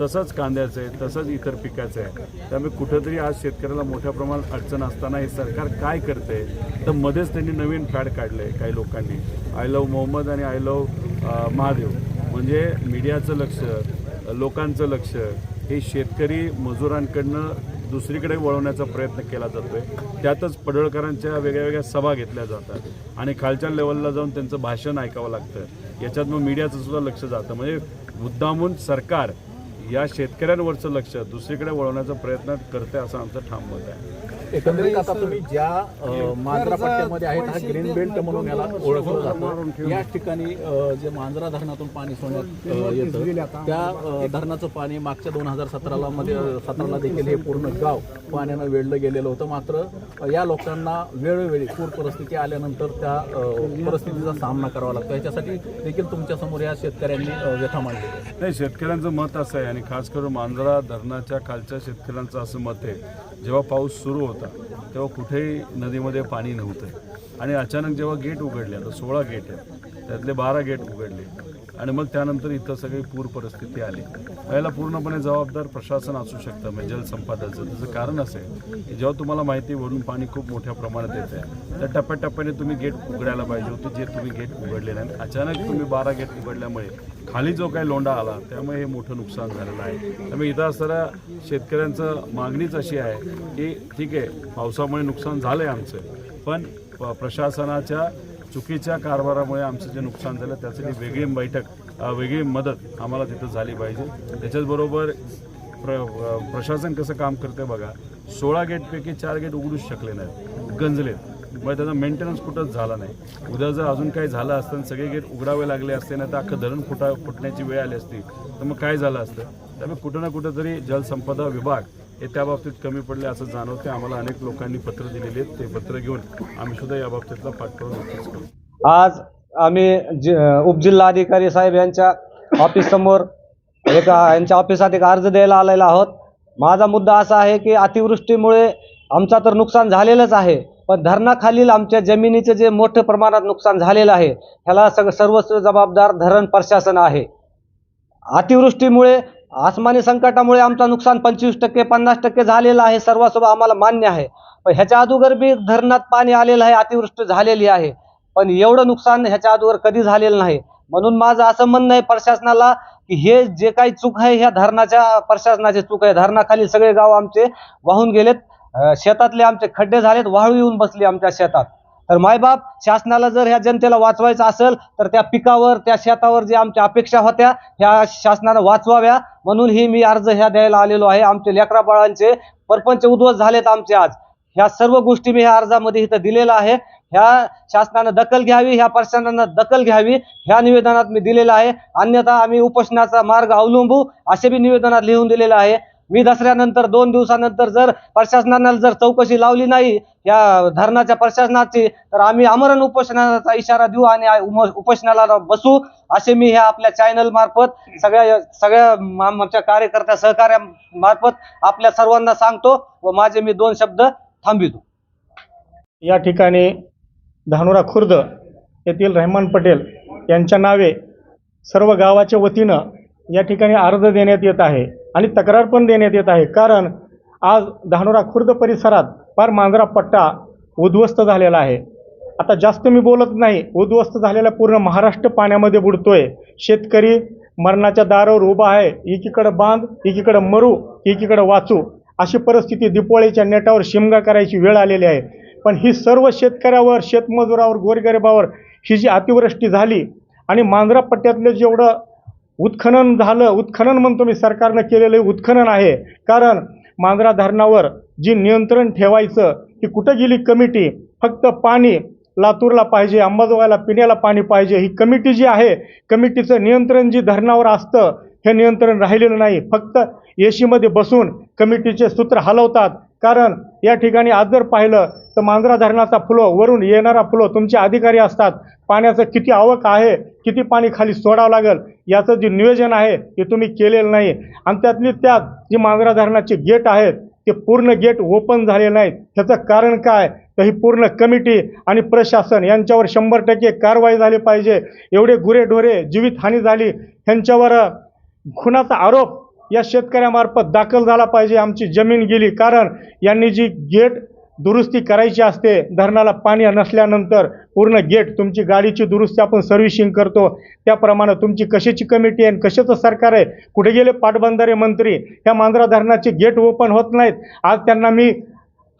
तसंच कांद्याचं आहे तसंच इतर पिकाचं आहे. त्यामुळे कुठंतरी आज शेतकऱ्याला मोठ्या प्रमाणात अडचण असताना हे सरकार काय करते तर मध्येच त्यांनी नवीन फॅड काढले आहे काही लोकांनी. आय लव मोहम्मद आणि आय लव महादेव. म्हणजे मीडियाचं लक्ष लोकांचं लक्ष हे शेतकरी मजुरांकडनं दुसरीकडे वळवण्याचा प्रयत्न केला जातोय. त्यातच पडळकरांच्या वेगळ्या वेगळ्या सभा घेतल्या जातात. आणि खालच्या लेवलला जाऊन त्यांचं भाषण ऐकावं लागतं. याच्यात मग मीडियाचं सुद्धा लक्ष जातं. म्हणजे मुद्दामून सरकार या शेतकऱ्यांवरचं लक्ष दुसरीकडे वळवण्याचा प्रयत्न करते असं आमचं ठाम मत आहे. एकंदरीत आता तुम्ही ज्या मांजरा पट्ट्यामध्ये आहेत हा ग्रीन बेल्ट म्हणून याला ओळखलं जातं. या ठिकाणी जे मांजरा धरणातून पाणी सोडण्यात येतं त्या धरणाचं पाणी मागच्या दोन हजार सतराला मध्ये सतराला देखील हे पूर्ण गाव पाण्यानं वेढलं गेलेलं होतं. मात्र या लोकांना वेळोवेळी पूर परिस्थिती आल्यानंतर त्या परिस्थितीचा सामना करावा लागतो. याच्यासाठी देखील तुमच्यासमोर या शेतकऱ्यांनी व्यथा मांडलेली आहे नाही शेतकऱ्यांचं मत असं आहे आणि खास करून मांजरा धरणाच्या खालच्या शेतकऱ्यांचं असं मत आहे. जेव्हा पाऊस सुरू होता तेव्हा कुठेही नदीमध्ये पाणी नव्हतं. आणि अचानक जेव्हा गेट उघडले आता सोळा गेट आहेत. त्यातले बारा गेट उघडले. आणि मग त्यानंतर इथं सगळी पूर परिस्थिती आली. याला पूर्णपणे जबाबदार प्रशासन असू शकतं म्हणजे जलसंपादनाचं त्याचं कारण असेल की जेव्हा तुम्हाला माहिती वरून पाणी खूप मोठ्या प्रमाणात येत आहे तर टप्प्याटप्प्याने तुम्ही गेट उघडायला पाहिजे होते जे तुम्ही गेट उघडले नाही. अचानक तुम्ही बारा गेट उघडल्यामुळे खाली जो काही लोंढा आला त्यामुळे हे मोठं नुकसान झालेलं आहे. त्यामुळे इथं असणाऱ्या शेतकऱ्यांचं मागणीच अशी आहे की ठीक आहे पावसामुळे नुकसान झालं आहे आमचं. पण प्रशासनाच्या चुकीच्या कारभारामुळे आमचं जे नुकसान झालं त्यासाठी वेगळी बैठक वेगळी मदत आम्हाला तिथं झाली पाहिजे. त्याच्याचबरोबर प्र प्रशासन कसं काम करते बघा सोळा गेटपैकी चार गेट उघडूच शकले नाहीत गंजलेत. मग त्याचा मेंटेनन्स कुठंच झाला नाही. उद्या जर अजून काही झालं असतं आणि सगळे गेट उघडावे लागले असते ना तर अख्खं धरण फुटा फुटण्याची वेळ आली असती तर मग काय झालं असतं? त्यामुळे कुठं ना कुठं तरी जलसंपदा विभाग हे त्या बाबतीत कमी पडले असं जाणवते. आम्हाला अनेक लोकांनी पत्र दिलेली आहेत. ते पत्र घेऊन आम्ही सुद्धा या बाबतीतला पाठपुरावा नक्कीच करू. आज आम्ही जि उपजिल्हा साहेब यांच्या ऑफिस समोर एक यांच्या ऑफिसात एक अर्ज द्यायला आलेला आहोत. माझा मुद्दा असा आहे की अतिवृष्टीमुळे आमचा तर नुकसान झालेलंच आहे पण धरणाखालील आमच्या जमिनीचं जे मोठ्या प्रमाणात नुकसान झालेलं आहे ह्याला सग सर्वस्व जबाबदार धरण प्रशासन आहे. अतिवृष्टीमुळे आसमानी संकटामुळे आमचं नुकसान पंचवीस टक्के पन्नास टक्के झालेलं आहे. सर्वांसोबत आम्हाला मान्य आहे. पण ह्याच्या अगोदर बी धरणात पाणी आलेलं आहे अतिवृष्टी झालेली आहे. पण एवढं नुकसान ह्याच्या अगोदर कधी झालेलं नाही. म्हणून माझं असं म्हणणं आहे प्रशासनाला की हे जे काही चूक आहे ह्या धरणाच्या प्रशासनाची चूक आहे. धरणाखाली सगळे गाव आमचे वाहून गेलेत. शेतातले आमचे खड्डे झालेत वाळू येऊन बसली आमच्या शेतात. तर मायबाप शासनाला जर ह्या जनतेला वाचवायचं असेल तर त्या पिकावर त्या शेतावर जे आमच्या अपेक्षा होत्या ह्या शासनानं वाचवाव्या. म्हणून ही मी अर्ज ह्या द्यायला आलेलो आहे. आमचे लेकरा बाळांचे परपंच उद्ध्वस्त झालेत आमचे आज. ह्या सर्व गोष्टी मी ह्या अर्जामध्ये इथं दिलेला आहे. ह्या शासनानं दखल घ्यावी ह्या प्रशासनानं दखल घ्यावी ह्या निवेदनात मी दिलेलं आहे. अन्यथा आम्ही उपोषणाचा मार्ग अवलंबू असे बी निवेदनात लिहून दिलेलं आहे. मी दसऱ्यानंतर दोन दिवसानंतर जर प्रशासनानं जर चौकशी लावली नाही या धरणाच्या प्रशासनाची तर आम्ही आमरण उपोषणाचा इशारा देऊ आणि उपोषणाला बसू असे मी ह्या आपल्या चॅनल मार्फत सगळ्या सगळ्या आमच्या कार्यकर्त्या सहकार्यामार्फत आपल्या सर्वांना सांगतो व माझे मी दोन शब्द थांबितो या ठिकाणी धानोरा खुर्द येथील रहमान पटेल यांच्या नावे सर्व गावाच्या वतीनं या ठिकाणी अर्ज देण्यात येत आहे. आणि तक्रार पण देण्यात येत आहे. कारण आज धानोरा खुर्द परिसरात फार मांजरा पट्टा उद्ध्वस्त झालेला आहे. आता जास्त मी बोलत नाही. उद्ध्वस्त झालेला पूर्ण महाराष्ट्र पाण्यामध्ये बुडतोय. शेतकरी मरणाच्या दारावर उभा आहे. एकीकडं बांध एकीकडं मरू एकीकडं वाचू. अशी परिस्थिती दिपोळीच्या नेटावर शिमगा करायची वेळ आलेली आहे. पण ही सर्व शेतकऱ्यावर शेतमजुरावर गोरगरिबावर ही जी अतिवृष्टी झाली आणि मांजरा पट्ट्यातलं जेवढं उत्खनन झालं उत्खनन म्हणतो मी सरकारनं केलेलं उत्खनन आहे. कारण मांजरा धरणावर जी नियंत्रण ठेवायचं की कुठं गेली कमिटी? फक्त पाणी लातूरला पाहिजे अंबाजोगाईला पिण्याला पाणी पाहिजे ही कमिटी जी आहे कमिटीचं नियंत्रण जी धरणावर असतं हे नियंत्रण राहिलेलं नाही. फक्त एशीमध्ये बसून कमिटीचे सूत्र हलवतात. कारण या ठिकाणी आज जर पाहिलं तर मांजरा धरणाचा फ्लो वरून येणारा फ्लो तुमचे अधिकारी असतात. पाण्याचं किती आवक आहे किती पाणी खाली सोडावं लागेल याचं जे नियोजन आहे ते तुम्ही केलेलं नाही. आणि त्यातली त्यात जी मांजरा धरणाचे गेट आहेत ते पूर्ण गेट ओपन झाले नाहीत. ह्याचं कारण काय? तर ही पूर्ण कमिटी आणि प्रशासन यांच्यावर शंभर टक्के कारवाई झाली पाहिजे. एवढे गुरेढोरे जीवितहानी झाली ह्यांच्यावर खुनाचा आरोप या शेतकऱ्यामार्फत दाखल झाला पाहिजे. आमची जमीन गेली. कारण यांनी जी गेट दुरुस्ती करायची असते धरणाला पाणी नसल्यानंतर पूर्ण गेट तुमची गाडीची दुरुस्ती आपण सर्व्हिसिंग करतो. त्याप्रमाणे तुमची कशाची कमिटी आहे आणि कशाचं सरकार आहे? कुठे गेले पाटबंधारे मंत्री? ह्या मांजरा धरणाचे गेट ओपन होत नाहीत. आज त्यांना मी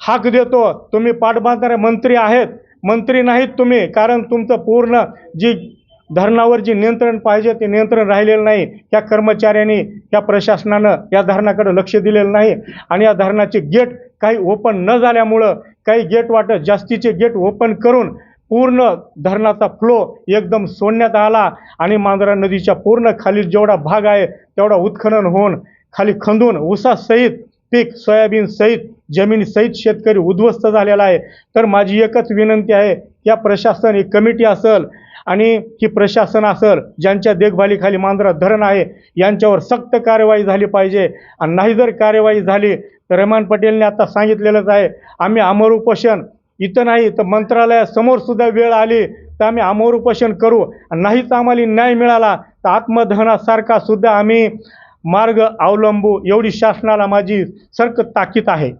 हाक देतो तुम्ही पाटबंधारे मंत्री आहेत. मंत्री नाहीत तुम्ही कारण तुमचं पूर्ण जी धरणावर जे नियंत्रण पाहिजे ते नियंत्रण राहिलेलं नाही. त्या कर्मचाऱ्यांनी त्या प्रशासनानं या धरणाकडे लक्ष दिलेलं नाही. आणि या धरणाचे गेट काही ओपन न झाल्यामुळं काही गेट वाटत जास्तीचे गेट ओपन करून पूर्ण धरणाचा फ्लो एकदम सोडण्यात आला आणि मांजरा नदीच्या पूर्ण खाली जेवढा भाग आहे तेवढा उत्खनन होऊन खाली खंदून ऊसासहित पीक सोयाबीन सहित जमिनीसहित शेतकरी उद्ध्वस्त झालेला आहे. तर माझी एकच विनंती आहे या प्रशासन ही कमिटी असेल आणि की प्रशासन असेल ज्यांच्या देखभालीखाली मांजरा धरण आहे यांच्यावर सक्त कार्यवाही झाली पाहिजे. आणि नाही जर कार्यवाही झाली तर रेमान पटेलने आता सांगितलेलंच आहे आम्ही अमर उपोषण इथं नाही तर मंत्रालयासमोर सुद्धा वेळ आली तर आम्ही अमर उपोषण करू. आणि नाहीच आम्हाला न्याय मिळाला तर आत्मदहनासारखा सुद्धा आम्ही मार्ग अवलंबू एवढी शासनाला माझी सरक ताकीद आहे.